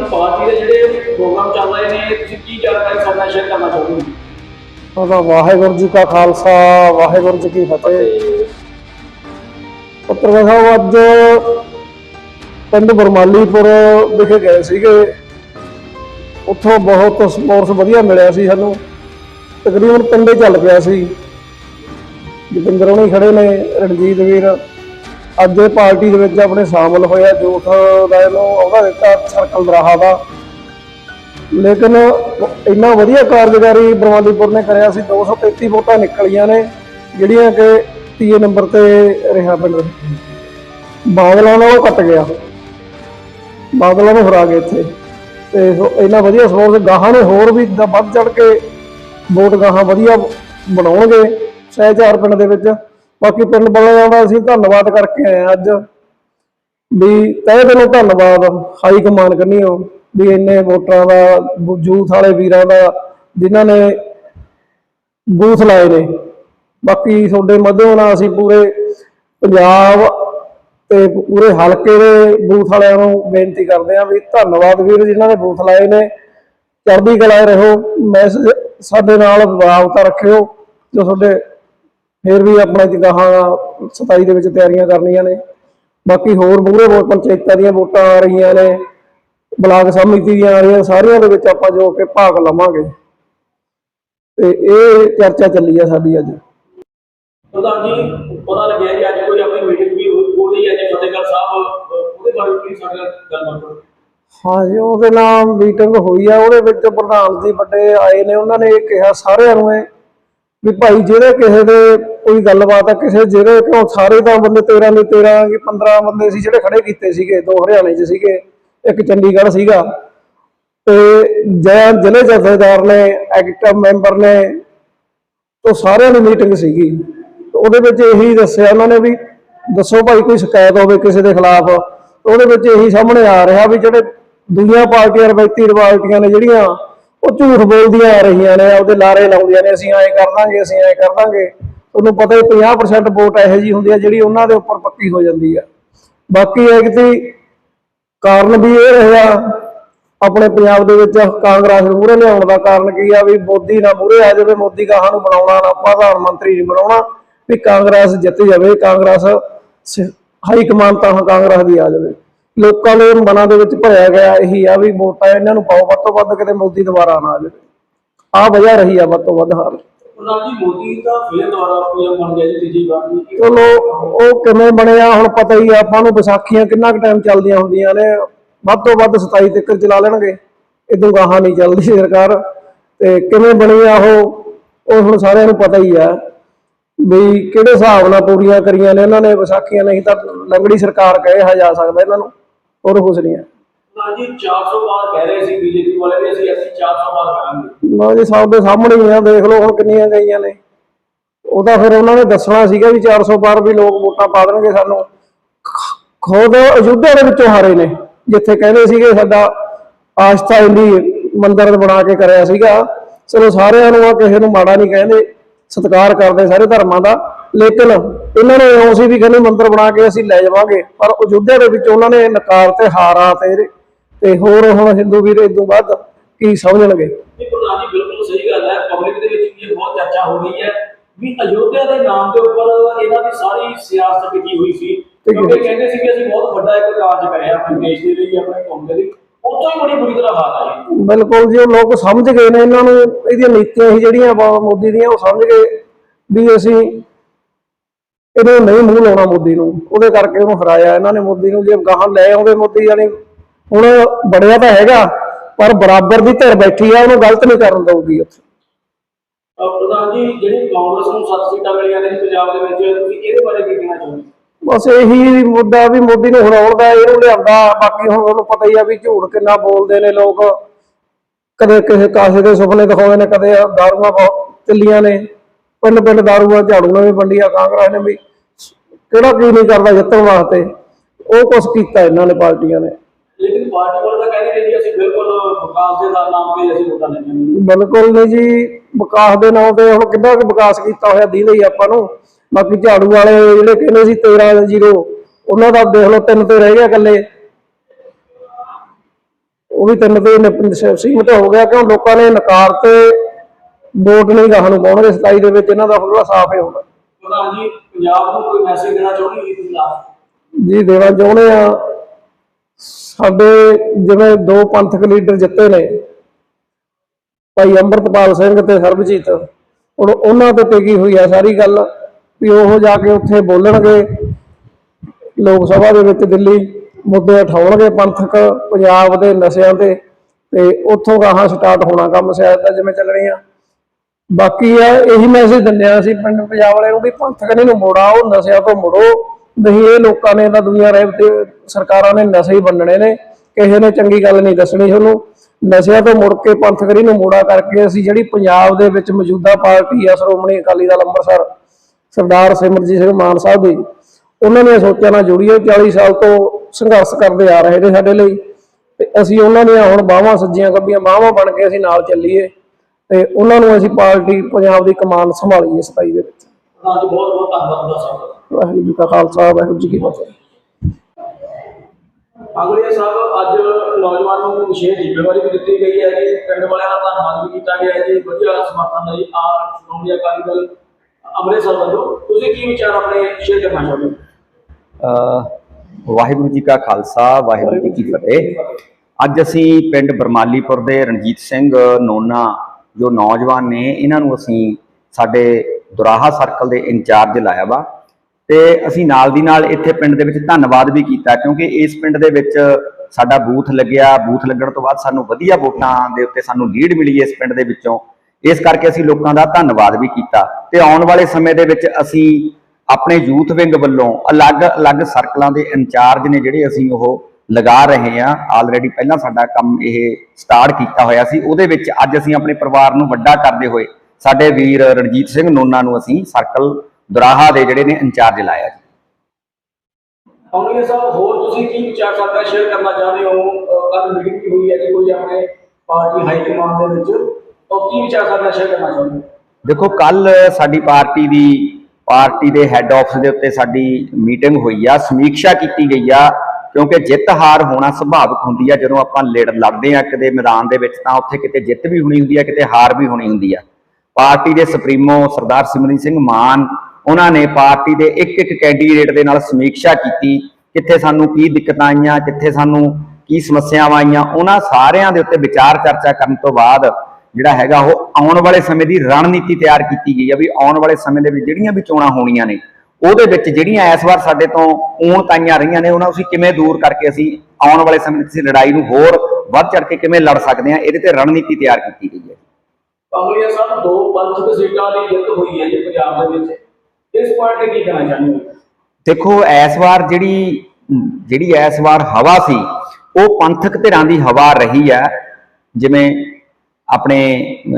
ਜੀ ਪਾਰਟੀ ਦੇ ਜਿਹੜੇ ਪ੍ਰੋਗਰਾਮ ਚੱਲ ਰਹੇ ਨੇ ਤੁਸੀਂ ਕੀ ਜਾਣਕਾਰੀ ਸਾਡੇ ਨਾਲ ਸ਼ੇਅਰ ਕਰਨਾ ਚਾਹੁੰਦੇ ਹੋ ਉਹਦਾ ਵਾਹਿਗੁਰੂ ਜੀ ਕਾ ਖਾਲਸਾ ਵਾਹਿਗੁਰੂ ਜੀ ਕੀ ਫਤਿਹ। ਪੱਤਰਕਾਰ ਸਾਹਿਬ ਅੱਜ ਪਿੰਡ ਬਰਮਾਲੀਪੁਰ ਵਿਖੇ ਗਏ ਸੀਗੇ। ਉੱਥੋਂ ਬਹੁਤ ਸਪੋਰਟਸ ਵਧੀਆ ਮਿਲਿਆ ਸੀ ਸਾਨੂੰ। ਤਕਰੀਬਨ ਪਿੰਡੇ ਚੱਲ ਪਿਆ ਸੀ। ਜਤਿੰਦਰ ਹੋਣੀ ਖੜੇ ਨੇ ਰਣਜੀਤ ਵੀਰ। ਅੱਜ ਇਹ ਪਾਰਟੀ ਦੇ ਵਿੱਚ ਆਪਣੇ ਸ਼ਾਮਲ ਹੋਇਆ ਜੋਥ ਦਾ ਇਹਨੂੰ ਉਹਦਾ ਦਿੱਤਾ, ਸਰਕਲ ਦਰਾਹਾ ਦਾ। ਲੇਕਿਨ ਇੰਨਾ ਵਧੀਆ ਕਾਰਜਕਾਰੀ ਬਰਮਾਲੀਪੁਰ ਨੇ ਕਰਿਆ ਸੀ 233 ਵੋਟਾਂ ਨਿਕਲੀਆਂ ਨੇ, ਜਿਹੜੀਆਂ ਕਿ ਤੀਏ ਨੰਬਰ ਤੇ ਰਿਹਾ ਪਿੰਡ ਬਾਦਲਾਂ ਨਾਲੋਂ ਕੱਟ ਗਿਆ ਬਾਦਲਾਂ ਨੂੰ ਹਰਾ ਗਏ ਇੱਥੇ। ਤੇ ਇੰਨਾ ਵਧੀਆ ਸਪੋਰਟ ਗਾਹਾਂ ਨੇ ਹੋਰ ਵੀ ਵੱਧ ਚੜ ਕੇ ਵੋਟ ਗਾਹਾਂ ਵਧੀਆ ਬਣਾਉਣਗੇ ਸਹਿਚਾਰ ਪਿੰਡ ਦੇ ਵਿੱਚ। ਬਾਕੀ ਪਿੰਡ ਵਾਲਿਆਂ ਦਾ ਅਸੀਂ ਧੰਨਵਾਦ ਕਰਕੇ ਆਏ ਹਾਂ ਅੱਜ। ਵੀ ਤਹਿ ਦਿਲੋਂ ਧੰਨਵਾਦ ਹਾਈ ਕਮਾਨ ਕਰਨੀਓ ਵੀ ਇੰਨੇ ਵੋਟਰਾਂ ਦਾ, ਜੂਥ ਵਾਲੇ ਵੀਰਾਂ ਦਾ, ਜਿਨ੍ਹਾਂ ਨੇ ਬੂਥ ਲਾਏ ਨੇ। ਬਾਕੀ ਤੁਹਾਡੇ ਮਾਧਿਅਮ ਨਾਲ ਅਸੀਂ ਪੂਰੇ ਪੰਜਾਬ ਤੇ ਪੂਰੇ ਹਲਕੇ ਦੇ ਬੂਥ ਵਾਲਿਆਂ ਨੂੰ ਬੇਨਤੀ ਕਰਦੇ ਹਾਂ ਵੀ ਧੰਨਵਾਦ ਵੀਰ ਜਿਨ੍ਹਾਂ ਨੇ ਬੂਥ ਲਾਏ ਨੇ। ਚੜ੍ਹਦੀ ਕਲਾ ਰਹੋ। ਮੈਸੇਜ ਸਾਡੇ ਨਾਲ ਵਾਬਤਾ ਰੱਖਿਓ। ਜੋ ਤੁਹਾਡੇ ਫਿਰ ਵੀ ਆਪਣਾ ਜਗਾਹਾਂ 27 ਦੇ ਵਿੱਚ ਤਿਆਰੀਆਂ ਕਰਨੀਆਂ ਨੇ। ਬਾਕੀ ਹੋਰ ਮੂਹਰੇ ਵੋਟ ਪੰਚਾਇਤਾਂ ਦੀਆਂ ਵੋਟਾਂ ਆ ਰਹੀਆਂ ਨੇ। ਬਲਾਕ ਸਮਿਤੀ ਦੀਆਂ ਆ ਰਹੀਆਂ ਸਾਰੀਆਂ ਦੇ ਵਿੱਚ ਆਪਾਂ ਜੋ ਕਿ ਭਾਗ ਲਵਾਂਗੇ। ਤੇ ਇਹ ਚਰਚਾ ਚੱਲੀ ਆ ਸਾਡੀ ਅੱਜ। ਪ੍ਰਧਾਨ ਜੀ ਪਤਾ ਲੱਗਿਆ ਕਿ ਅੱਜ ਕੋਈ ਆਪਣੀ ਮੀਟਿੰਗ ਵੀ ਹੋ ਹੋ ਰਹੀ ਹੈ ਜੀ ਫਤਿਹਗੜ੍ਹ ਸਾਹਿਬ ਅਹ, ਉਹਦੇ ਬਾਰੇ ਵੀ ਸਾਡੇ ਨਾਲ ਗੱਲਬਾਤ ਕਰੋ ਹਾਂ ਜੀ ਉਹਦੇ ਨਾਲ ਮੀਟਿੰਗ ਹੋਈ ਆ ਉਹਦੇ ਵਿੱਚ ਪ੍ਰਧਾਨ ਜੀ ਵੱਡੇ ਆਏ ਨੇ ਉਹਨਾਂ ਨੇ ਇਹ ਕਿਹਾ ਸਾਰਿਆਂ ਨੂੰ ਵੀ ਭਾਈ ਜਿਹੜੇ ਕਿਸੇ ਦੇ ਕੋਈ ਗੱਲਬਾਤ ਆ ਕਿਸੇ ਜਿਹੜੇ ਕਿਉਂ ਸਾਰੇ ਤਾਂ ਬੰਦੇ 13 ਦੇ 13 ਕਿ 15 ਬੰਦੇ ਸੀ ਜਿਹੜੇ ਖੜੇ ਕੀਤੇ ਸੀਗੇ, ਦੋ ਹਰਿਆਣੇ 'ਚ ਸੀਗੇ, ਇੱਕ ਚੰਡੀਗੜ੍ਹ ਸੀਗਾ। ਤੇ ਜੈ ਜ਼ਿਲ੍ਹੇ ਜਥੇਦਾਰ ਨੇ ਐਕਟਿਵ ਮੈਂਬਰ ਨੇ, ਤੋਂ ਸਾਰਿਆਂ ਦੀ ਮੀਟਿੰਗ ਸੀਗੀ। ਉਹਦੇ ਵਿੱਚ ਇਹੀ ਦੱਸਿਆ ਉਹਨਾਂ ਨੇ ਵੀ, ਦੱਸੋ ਭਾਈ ਕੋਈ ਸ਼ਿਕਾਇਤ ਹੋਵੇ ਕਿਸੇ ਦੇ ਖਿਲਾਫ। ਉਹਦੇ ਵਿੱਚ ਇਹੀ ਸਾਹਮਣੇ ਆ ਰਿਹਾ ਵੀ ਜਿਹੜੇ ਦੁਨੀਆ ਪਾਰਟੀਆਂ, ਰਵਾਇਤੀ ਪਾਰਟੀਆਂ ਨੇ ਜਿਹੜੀਆਂ, ਉਹ ਝੂਠ ਬੋਲਦੀਆਂ ਆ ਰਹੀਆਂ ਨੇ ਉਹਦੇ ਲਾਰੇ ਲਾਉਂਦੀਆਂ ਨੇ, ਅਸੀਂ ਐਂ ਕਰ ਦਾਂਗੇ, ਅਸੀਂ ਐਂ ਕਰ ਦਾਂਗੇ। ਤੁਹਾਨੂੰ ਪਤਾ ਹੀ 50% ਵੋਟ ਇਹੋ ਜੀ ਹੁੰਦੀ ਆ ਜਿਹੜੀ ਉਹਨਾਂ ਦੇ ਉੱਪਰ ਪੱਕੀ ਹੋ ਜਾਂਦੀ ਆ। ਬਾਕੀ ਇਹ ਕਿ ਕਾਰਨ ਵੀ ਇਹ ਰਿਹਾ ਆਪਣੇ ਪੰਜਾਬ ਦੇ ਵਿੱਚ ਕਾਂਗਰਸ ਨੂੰ ਮੂਹਰੇ ਲਿਆਉਣ ਦਾ ਕਾਰਨ ਕੀ ਆ ਵੀ ਮੋਦੀ ਨਾ ਮੂਹਰੇ ਆ ਜਾਵੇ, ਮੋਦੀ ਗਾਹਾਂ ਨੂੰ ਬਣਾਉਣਾ ਨਾ ਪ੍ਰਧਾਨ ਮੰਤਰੀ ਨਹੀਂ ਬਣਾਉਣਾ ਵੀ ਕਾਂਗਰਸ ਜਿੱਤ ਜਾਵੇ, ਕਾਂਗਰਸ ਹਾਈ ਕਮਾਨ ਤਾਂ ਕਾਂਗਰਸ ਦੀ ਆ ਜਾਵੇ। ਲੋਕਾਂ ਦੇ ਮਨਾਂ ਦੇ ਵਿੱਚ ਭਰਿਆ ਗਿਆ ਇਹੀ ਆ ਵੀ ਵੋਟਾਂ ਇਹਨਾਂ ਨੂੰ ਪਾਓ, ਵੱਧ ਤੋਂ ਵੱਧ ਕਿਤੇ ਮੋਦੀ ਦੁਬਾਰਾ ਨਾ ਆ ਜਾਵੇ। ਆ ਵਜ੍ਹਾ ਰਹੀ ਆ ਵੱਧ ਤੋਂ ਵੱਧ ਹਾਲ। ਪ੍ਰਧਾਨ ਜੀ ਮੋਦੀ ਤਾਂ ਫੇਰ ਦੁਬਾਰਾ ਪੀਐਮ ਬਣ ਗਿਆ ਜੀ, ਤੀਜੀ ਵਾਰ ਚਲੋ, ਉਹ ਕਿਵੇਂ ਬਣਿਆ ਹੁਣ ਪਤਾ ਹੀ ਆ, ਆਪਾਂ ਨੂੰ ਵਿਸਾਖੀਆਂ ਕਿੰਨਾ ਕੁ ਟਾਈਮ ਚੱਲਦੀਆਂ ਹੁੰਦੀਆਂ ਨੇ। ਵੱਧ ਤੋਂ ਵੱਧ 27 ਤੱਕ ਚਲਾ ਲੈਣਗੇ। ਇਦੋਂ ਗਾਹਾਂ ਨਹੀਂ ਚੱਲਦੀ ਸਰਕਾਰ। ਤੇ ਕਿਵੇਂ ਬਣੀ ਆ ਉਹ ਉਹ ਹੁਣ ਸਾਰਿਆਂ ਨੂੰ ਪਤਾ ਹੀ ਆ। ਵੀ ਕਿਹੜੇ ਹਿਸਾਬ ਨਾਲ ਪੂਰੀਆਂ ਕਰੀਆਂ ਨੇ ਇਹਨਾਂ ਨੇ, ਵਿਸਾਖੀਆਂ ਨਹੀਂ ਤਾਂ ਲੰਗੜੀ ਸਰਕਾਰ ਕਹੇ ਜਾ ਸਕਦਾ ਇਹਨਾਂ ਨੂੰ। ਹੋਰ ਕੁਛ ਨਹੀਂ ਹੈ ਪ੍ਰਧਾਨ ਜੀ 400 ਵਾਰ ਕਹਿ ਰਹੇ ਸੀ ਬੀਜੇਪੀ ਵਾਲੇ ਵੀ, ਅਸੀਂ ਅਸੀਂ 400 ਵਾਰ ਕਰਾਂਗੇ। ਲਓ ਜੀ ਸਭ ਦੇ ਸਾਹਮਣੇ ਹੀ ਆ, ਦੇਖ ਲਓ ਹੁਣ ਕਿੰਨੀਆਂ ਗਈਆਂ ਨੇ। ਉਹਦਾ ਫਿਰ ਉਹਨਾਂ ਨੇ ਦੱਸਣਾ ਸੀਗਾ ਵੀ 400 ਪਾਰ ਵੀ ਲੋਕ ਵੋਟਾਂ ਪਾ ਦੇਣਗੇ ਸਾਨੂੰ। ਖੁਦ ਅਯੁੱਧਿਆ ਦੇ ਵਿੱਚੋਂ ਹਾਰੇ ਨੇ, ਜਿੱਥੇ ਕਹਿੰਦੇ ਸੀਗੇ ਸਾਡਾ ਆਸਥਾ ਇੰਦੀ ਮੰਦਿਰ ਬਣਾ ਕੇ ਕਰਿਆ ਸੀਗਾ। ਚਲੋ ਸਾਰਿਆਂ ਨੂੰ ਆ ਕਿਸੇ ਨੂੰ ਮਾੜਾ ਨਹੀਂ ਕਹਿੰਦੇ, ਸਤਿਕਾਰ ਕਰਦੇ ਸਾਰੇ ਧਰਮਾਂ ਦਾ। ਲੇਕਿਨ ਇਹਨਾਂ ਨੇ ਇਉਂ ਸੀ ਵੀ ਕਹਿੰਦੇ ਮੰਦਿਰ ਬਣਾ ਕੇ ਅਸੀਂ ਲੈ ਜਾਵਾਂਗੇ, ਪਰ ਅਯੁੱਧਿਆ ਦੇ ਵਿੱਚ ਉਹਨਾਂ ਨੇ ਨਕਾਰ ਤੇ ਹਾਰਾ ਤੇ ਤੇ ਹੋਰ ਹੁਣ ਹਿੰਦੂ ਵੀਰ ਇਦੋਂ ਵੱਧ ਕੀ ਸਮਝਣਗੇ? ਪ੍ਰਧਾਨ ਜੀ ਬਿਲਕੁਲ ਸਹੀ ਗੱਲ ਹੈ। ਪਬਲਿਕ ਦੇ ਵਿੱਚ ਵੀ ਇਹ ਬਹੁਤ ਚਰਚਾ ਹੋ ਰਹੀ ਹੈ ਵੀ ਅਯੋਧਿਆ ਦੇ ਨਾਮ ਦੇ ਉੱਪਰ ਇਹਨਾਂ ਦੀ ਸਾਰੀ ਸਿਆਸਤ ਟਿਕੀ ਹੋਈ ਸੀ। ਹੈ। ਕਿਉਂਕਿ ਕਹਿੰਦੇ ਸੀ ਕਿ ਅਸੀਂ ਬਹੁਤ ਵੱਡਾ ਇੱਕ ਕਾਰਜ ਕਰਿਆ ਆਪਣੇ ਦੇਸ਼ ਦੇ ਲਈ ਆਪਣੇ ਕੌਮ ਦੇ ਲਈ। ਉੱਥੋਂ ਹੀ ਬੜੀ ਬੁਰੀ ਤਰ੍ਹਾਂ ਹਾਲ ਆਈ ਬਿਲਕੁਲ ਜੀ ਉਹ ਲੋਕ ਸਮਝ ਗਏ ਨੇ ਇਹਨਾਂ ਨੂੰ। ਇਹਦੀਆਂ ਨੀਤੀਆਂ ਹੀ ਜਿਹੜੀਆਂ ਮੋਦੀ ਦੀਆਂ ਉਹ ਸਮਝ ਗਏ ਵੀ ਅਸੀਂ ਇਹਨੂੰ ਨਹੀਂ ਮੂੰਹ ਲਾਉਣਾ ਮੋਦੀ ਨੂੰ। ਉਹਦੇ ਕਰਕੇ ਉਹਨੂੰ ਹਰਾਇਆ। ਇਹਨਾਂ ਨੇ ਮੋਦੀ ਨੂੰ ਜੇ ਗਾਹਾਂ ਲੈ ਆਉਂਦੇ ਮੋਦੀ ਜਾਨੀ ਹੁਣ ਬੜਿਆ ਤਾਂ ਹੈਗਾ ਪਰ ਬਰਾਬਰ ਦੀ ਧਿਰ ਬੈਠੀ ਆ ਉਹਨੂੰ ਗਲਤ ਨਹੀਂ ਕਰਨ ਦਊਗੀ ਉੱਥੇ ਅਹ ਪ੍ਰਧਾਨ ਜੀ ਜਿਹੜੀ ਕਾਂਗਰਸ ਨੂੰ ਸੱਤ ਸੀਟਾਂ ਮਿਲੀਆਂ ਨੇ ਜੀ ਪੰਜਾਬ ਦੇ ਵਿੱਚ ਤੁਸੀਂ ਇਹਦੇ ਬਾਰੇ ਕੀ ਕਹਿਣਾ ਚਾਹੁੰਦੇ ਬਸ ਇਹੀ ਮੁੱਦਾ ਵੀ ਮੋਦੀ ਨੂੰ ਹਰਾਉਣ ਦਾ ਇਹਨੂੰ ਲਿਆਂਦਾ ਬਾਕੀ ਹੁਣ ਤੁਹਾਨੂੰ ਪਤਾ ਹੀ ਆ ਵੀ ਝੂਠ ਕਿੰਨਾ ਬੋਲਦੇ ਨੇ ਲੋਕ। ਕਦੇ ਕਿਸੇ ਕਾਸੇ ਦੇ ਸੁਪਨੇ ਦਿਖਾਉਂਦੇ ਨੇ ਕਦੇ ਦਾਰੂਆਂ ਚੱਲੀਆਂ ਨੇ। ਪਿੰਡ ਪਿੰਡ ਦਾਰੂਆਂ ਝਾੜੂ ਨੇ ਵੀ ਵੰਡੀਆਂ ਕਾਂਗਰਸ ਨੇ ਵੀ ਕਿਹੜਾ ਕੀ ਨਹੀਂ ਕਰਦਾ ਜਿੱਤਣ ਵਾਸਤੇ। ਉਹ ਕੁਛ ਕੀਤਾ ਇਹਨਾਂ ਨੇ ਪਾਰਟੀਆਂ ਨੇ। ਲੇਕਿਨ ਪਾਰਟੀ ਵਾਲੇ ਤਾਂ ਕਹਿੰਦੇ ਨੇ ਜੀ ਅਸੀਂ ਬਿਲਕੁਲ ਵਿਕਾਸ ਦੇ ਨਾਲ ਨਾਮ ਤੇ ਅਸੀਂ ਵੋਟਾਂ ਲੈਣੀਆਂ ਨੇ ਬਿਲਕੁਲ ਨਹੀਂ ਜੀ ਵਿਕਾਸ ਦੇ ਨਾਂ ਤੇ ਹੁਣ ਕਿੰਨਾ ਕੁ ਵਿਕਾਸ ਕੀਤਾ ਹੋਇਆ ਦੀਦਾ ਹੀ ਆਪਾਂ ਨੂੰ? ਬਾਕੀ ਝਾੜੂ ਵਾਲੇ ਜਿਹੜੇ ਕਹਿੰਦੇ ਸੀ 13 ਜ਼ੀਰੋ ਉਹਨਾਂ ਦਾ ਦੇਖ ਲਓ ਤਿੰਨ ਤੇ ਰਹਿ ਗਿਆ ਇਕੱਲੇ। ਉਹ ਵੀ ਤਿੰਨ ਤੇ ਸੀਮਿਤ ਹੋ ਗਿਆ ਕਿਉਂ? ਲੋਕਾਂ ਨੇ ਨਕਾਰ ਤੇ ਵੋਟ ਨਹੀਂ ਗਾਹਾਂ ਨੂੰ ਪਾਉਣਗੇ 27 ਦੇ ਵਿੱਚ ਇਹਨਾਂ ਦਾ ਫੁੱਲਾ ਸਾਫ਼ ਹੀ ਹੋਣਾ ਪ੍ਰਧਾਨ ਜੀ ਪੰਜਾਬ ਨੂੰ ਕੋਈ ਮੈਸੇਜ ਦੇਣਾ ਚਾਹੁੰਦੇ ਜੀ ਤੁਸੀਂ ਜੀ ਦੇਣਾ ਚਾਹੁੰਦੇ ਆ ਸਾਡੇ ਜਿਵੇਂ ਦੋ ਪੰਥਕ ਲੀਡਰ ਜਿੱਤੇ ਨੇ, ਭਾਈ ਅੰਮ੍ਰਿਤਪਾਲ ਸਿੰਘ ਤੇ ਸਰਬਜੀਤ, ਹੁਣ ਉਹਨਾਂ ਤੇ ਟਿਕੀ ਹੋਈ ਆ ਸਾਰੀ ਗੱਲ ਵੀ ਉਹ ਜਾ ਕੇ ਉੱਥੇ ਬੋਲਣਗੇ। ਲੋਕ ਸਭਾ ਦੇ ਵਿੱਚ ਦਿੱਲੀ ਮੁੱਦੇ ਉਠਾਉਣਗੇ ਪੰਥਕ ਪੰਜਾਬ ਦੇ ਨਸ਼ਿਆਂ ਤੇ ਤੇ ਉੱਥੋਂ ਗਾਹਾਂ ਸਟਾਰਟ ਹੋਣਾ ਕੰਮ ਸਿਆਸਤ ਦਾ ਜਿਵੇਂ ਚੱਲਣੀ ਆ। ਬਾਕੀ ਆ, ਇਹੀ ਮੈਸੇਜ ਦਿੰਦੇ ਆ ਅਸੀਂ ਪਿੰਡ ਪੰਜਾਬ ਵਾਲਿਆਂ ਨੂੰ ਵੀ ਪੰਥਕ ਨੇ ਨੂੰ ਮੋੜਾ ਉਹ ਨਸ਼ਿਆਂ ਤੋਂ ਮੁੜੋ। ਨਹੀਂ ਇਹ ਲੋਕਾਂ ਨੇ ਤਾਂ ਦੁਨੀਆ ਰਹਿ ਤੇ ਸਰਕਾਰਾਂ ਨੇ ਨਸ਼ੇ ਹੀ ਵੰਡਣੇ ਨੇ, ਕਿਸੇ ਨੇ ਚੰਗੀ ਗੱਲ ਨਹੀਂ ਦੱਸਣੀ ਤੁਹਾਨੂੰ ਨਸ਼ਿਆਂ ਤੋਂ ਮੁੜ ਕੇ ਪੰਥਕਰੀ ਨੂੰ ਮੋੜਾ ਕਰਕੇ ਅਸੀਂ ਜਿਹੜੀ ਪੰਜਾਬ ਦੇ ਵਿੱਚ ਮੌਜੂਦਾ ਪਾਰਟੀ ਆ ਸ਼੍ਰੋਮਣੀ ਅਕਾਲੀ ਦਲ ਅੰਮ੍ਰਿਤਸਰ, ਸਰਦਾਰ ਸਿਮਰਜੀਤ ਸਿੰਘ ਮਾਨ ਸਾਹਿਬ ਦੀ ਉਹਨਾਂ ਨੇ ਸੋਚਿਆ ਨਾਲ ਜੁੜੀਏ 40 ਸਾਲ ਤੋਂ ਸੰਘਰਸ਼ ਕਰਦੇ ਆ ਰਹੇ ਨੇ ਸਾਡੇ ਲਈ। ਤੇ ਅਸੀਂ ਉਹਨਾਂ ਦੀਆਂ ਹੁਣ ਬਾਹਾਂ ਸੱਜੀਆਂ ਗੱਬੀਆਂ ਬਾਹਾਂ ਬਣ ਕੇ ਅਸੀਂ ਨਾਲ ਚੱਲੀਏ ਤੇ ਉਹਨਾਂ ਨੂੰ ਅਸੀਂ ਪਾਰਟੀ ਪੰਜਾਬ ਦੀ ਕਮਾਨ ਸੰਭਾਲੀਏ 27 ਦੇ ਵਿੱਚ। ਪ੍ਰਧਾਨ ਜੀ ਬਹੁਤ ਬਹੁਤ ਧੰਨਵਾਦ ਤੁਹਾਡਾ ਸਭ ਦਾ। ਵਾਹਿਗੁਰੂ ਜੀ ਕਾ ਖਾਲਸਾ ਵਾਹਿਗੁਰੂ ਜੀ ਕੀ ਫਤਿਹ। ਅੰਗਰੇਜ਼ ਸਾਹਿਬ ਅੱਜ ਨੌਜਵਾਨ ਨੂੰ ਵਿਸ਼ੇਸ਼ ਜ਼ਿੰਮੇਵਾਰੀ ਵੀ ਦਿੱਤੀ ਗਈ ਹੈ ਜੀ ਪਿੰਡ ਵਾਲਿਆਂ ਦਾ ਧੰਨਵਾਦ ਵੀ ਕੀਤਾ ਗਿਆ ਹੈ ਜੀ। ਵਧੀਆ ਸਮਰਥਨ ਲਈ ਆ ਸ਼੍ਰੋਮਣੀ ਅਕਾਲੀ ਦਲ ਅੰਮ੍ਰਿਤਸਰ ਵੱਲੋਂ। ਤੁਸੀਂ ਕੀ ਵਿਚਾਰ ਆਪਣੇ ਸ਼ੇਅਰ ਕਰਨਾ ਚਾਹੁੰਦੇ ਹੋ? ਅਹ ਵਾਹਿਗੁਰੂ ਜੀ ਕਾ ਖਾਲਸਾ ਵਾਹਿਗੁਰੂ ਜੀ ਕੀ ਫਤਿਹ। ਅੱਜ ਅਸੀਂ ਪਿੰਡ ਬਰਮਾਲੀਪੁਰ ਦੇ ਰਣਜੀਤ ਸਿੰਘ ਨੋਨਾ ਜੋ ਨੌਜਵਾਨ ਨੇ ਇਹਨਾਂ ਨੂੰ ਅਸੀਂ ਸਾਡੇ ਦੁਰਾਹਾ ਸਰਕਲ ਦੇ ਇੰਚਾਰਜ ਲਾਇਆ ਵਾ। ਤੇ ਅਸੀਂ ਨਾਲ ਦੀ ਨਾਲ ਇੱਥੇ ਪਿੰਡ ਦੇ ਵਿੱਚ ਧੰਨਵਾਦ ਵੀ ਕੀਤਾ, ਕਿਉਂਕਿ ਇਸ ਪਿੰਡ ਦੇ ਵਿੱਚ ਸਾਡਾ ਬੂਥ ਲੱਗਿਆ। ਬੂਥ ਲੱਗਣ ਤੋਂ ਬਾਅਦ ਸਾਨੂੰ ਵਧੀਆ ਵੋਟਾਂ ਦੇ ਉੱਤੇ ਸਾਨੂੰ ਲੀਡ ਮਿਲੀ ਇਸ ਪਿੰਡ ਦੇ ਵਿੱਚੋਂ। ਇਸ ਕਰਕੇ ਅਸੀਂ ਲੋਕਾਂ ਦਾ ਧੰਨਵਾਦ ਵੀ ਕੀਤਾ। ਤੇ ਆਉਣ ਵਾਲੇ ਸਮੇਂ ਦੇ ਵਿੱਚ ਅਸੀਂ ਆਪਣੇ ਯੂਥ ਵਿੰਗ ਵੱਲੋਂ ਅਲੱਗ-ਅਲੱਗ ਸਰਕਲਾਂ ਦੇ ਇੰਚਾਰਜ ਨੇ ਜਿਹੜੇ ਅਸੀਂ ਉਹ ਲਗਾ ਰਹੇ ਹਾਂ। ਆਲਰੇਡੀ ਪਹਿਲਾਂ ਸਾਡਾ ਕੰਮ ਇਹ ਸਟਾਰਟ ਕੀਤਾ ਹੋਇਆ ਸੀ। ਉਹਦੇ ਵਿੱਚ ਅੱਜ ਅਸੀਂ ਆਪਣੇ ਪਰਿਵਾਰ ਨੂੰ ਵੱਡਾ ਕਰਦੇ ਹੋਏ ਸਾਡੇ ਵੀਰ ਰਣਜੀਤ ਸਿੰਘ ਨੋਨਾ ਨੂੰ ਅਸੀਂ ਸਰਕਲ ਦੁਰਾਹਾ ਦੇ ਜਿਹੜੇ ਨੇ ਇੰਚਾਰਜ ਲਾਇਆ ਜੀ। ਅੰਗਰੇਜ਼ ਸਾਹਿਬ ਹੋਰ ਤੁਸੀਂ ਕੀ ਵਿਚਾਰ ਸਾਡਾ ਸ਼ੇਅਰ ਕਰਨਾ ਚਾਹੁੰਦੇ ਹੋ? ਕੱਲ ਮੀਟਿੰਗ ਵੀ ਹੋਈ ਹੈ ਜੀ ਕੋਈ ਆਪਣੇ ਪਾਰਟੀ ਹਾਈ ਕਮਾਂਡ ਦੇ ਵਿੱਚ। ਉਹ ਕੀ ਵਿਚਾਰ ਸਾਡਾ ਸ਼ੇਅਰ ਕਰਨਾ ਚਾਹੁੰਦੇ ਹੋ? ਦੇਖੋ ਕੱਲ ਸਾਡੀ ਪਾਰਟੀ ਦੀ ਪਾਰਟੀ ਦੇ ਹੈੱਡ ਆਫਿਸ ਦੇ ਉੱਤੇ ਸਾਡੀ ਮੀਟਿੰਗ ਹੋਈ ਆ। ਸਮੀਖਿਆ ਕੀਤੀ ਗਈ ਆ ਕਿਉਂਕਿ ਜਿੱਤ ਹਾਰ ਹੋਣਾ ਸੁਭਾਵਿਕ ਹੁੰਦੀ ਆ। ਜਦੋਂ ਆਪਾਂ ਲੜ ਲੜਦੇ ਆ ਕਿਤੇ ਮੈਦਾਨ ਦੇ ਵਿੱਚ ਤਾਂ ਉੱਥੇ ਕਿਤੇ ਜਿੱਤ ਵੀ ਹੋਣੀ ਹੁੰਦੀ ਆ ਕਿਤੇ ਹਾਰ ਵੀ ਹੋਣੀ ਹੁੰਦੀ ਆ। ਪਾਰਟੀ ਦੇ ਸੁਪਰੀਮੋ ਸਰਦਾਰ ਸਿਮਰਨ ਸਿੰਘ ਮਾਨ, ਉਹਨਾਂ ਨੇ ਪਾਰਟੀ ਦੇ ਇੱਕ ਇੱਕ ਕੈਂਡੀਡੇਟ ਦੇ ਨਾਲ ਸਮੀਖਿਆ ਕੀਤੀ ਕਿੱਥੇ ਸਾਨੂੰ ਕੀ ਦਿੱਕਤਾਂ ਆਈਆਂ ਕਿੱਥੇ ਸਾਨੂੰ ਕੀ ਸਮੱਸਿਆਵਾਂ ਆਈਆਂ, ਉਹਨਾਂ ਸਾਰਿਆਂ ਦੇ ਉੱਤੇ ਵਿਚਾਰ ਚਰਚਾ ਕਰਨ ਤੋਂ ਬਾਅਦ ਜਿਹੜਾ ਹੈਗਾ ਉਹ ਆਉਣ ਵਾਲੇ ਸਮੇਂ ਦੀ ਰਣਨੀਤੀ ਤਿਆਰ ਕੀਤੀ ਗਈ ਆ ਵੀ ਆਉਣ ਵਾਲੇ ਸਮੇਂ ਦੇ ਵਿੱਚ ਜਿਹੜੀਆਂ ਵੀ ਚੋਣਾਂ ਹੋਣੀਆਂ ਨੇ, ਉਹਦੇ ਵਿੱਚ ਜਿਹੜੀਆਂ ਇਸ ਵਾਰ ਸਾਡੇ ਤੋਂ ਊਣ ਤਾਈਆਂ ਰਹੀਆਂ ਨੇ, ਉਹਨਾਂ ਨੂੰ ਅਸੀਂ ਕਿਵੇਂ ਦੂਰ ਕਰਕੇ ਅਸੀਂ ਆਉਣ ਵਾਲੇ ਸਮੇਂ ਵਿੱਚ ਅਸੀਂ ਲੜਾਈ ਨੂੰ ਹੋਰ ਵੱਧ ਚੜ ਕੇ ਕਿਵੇਂ ਲੜ ਸਕਦੇ ਹਾਂ, ਇਹਦੇ ਤੇ ਰਣਨੀਤੀ ਤਿਆਰ ਕੀਤੀ ਗਈ ਹੈ। ਅੰਗਰੇਜ਼ ਸਾਹਿਬ ਦੋ ਪੰਥਕ ਸੀਟਾਂ ਦੀ ਜਿੱਤ ਹੋਈ ਹੈ ਜੀ ਪੰਜਾਬ ਦੇ ਵਿੱਚ। ਇਸ ਪੁਆਇੰਟ ਤੇ ਕੀ ਕਹਿਣਾ ਚਾਹੁੰਦੇ ਹੋ? ਦੇਖੋ, ਇਸ ਵਾਰ ਜਿਹੜੀ ਜਿਹੜੀ ਇਸ ਵਾਰ ਹਵਾ ਸੀ, ਉਹ ਪੰਥਕ ਧਿਰਾਂ ਦੀ ਹਵਾ ਰਹੀ ਹੈ। ਜਿਵੇਂ ਆਪਣੇ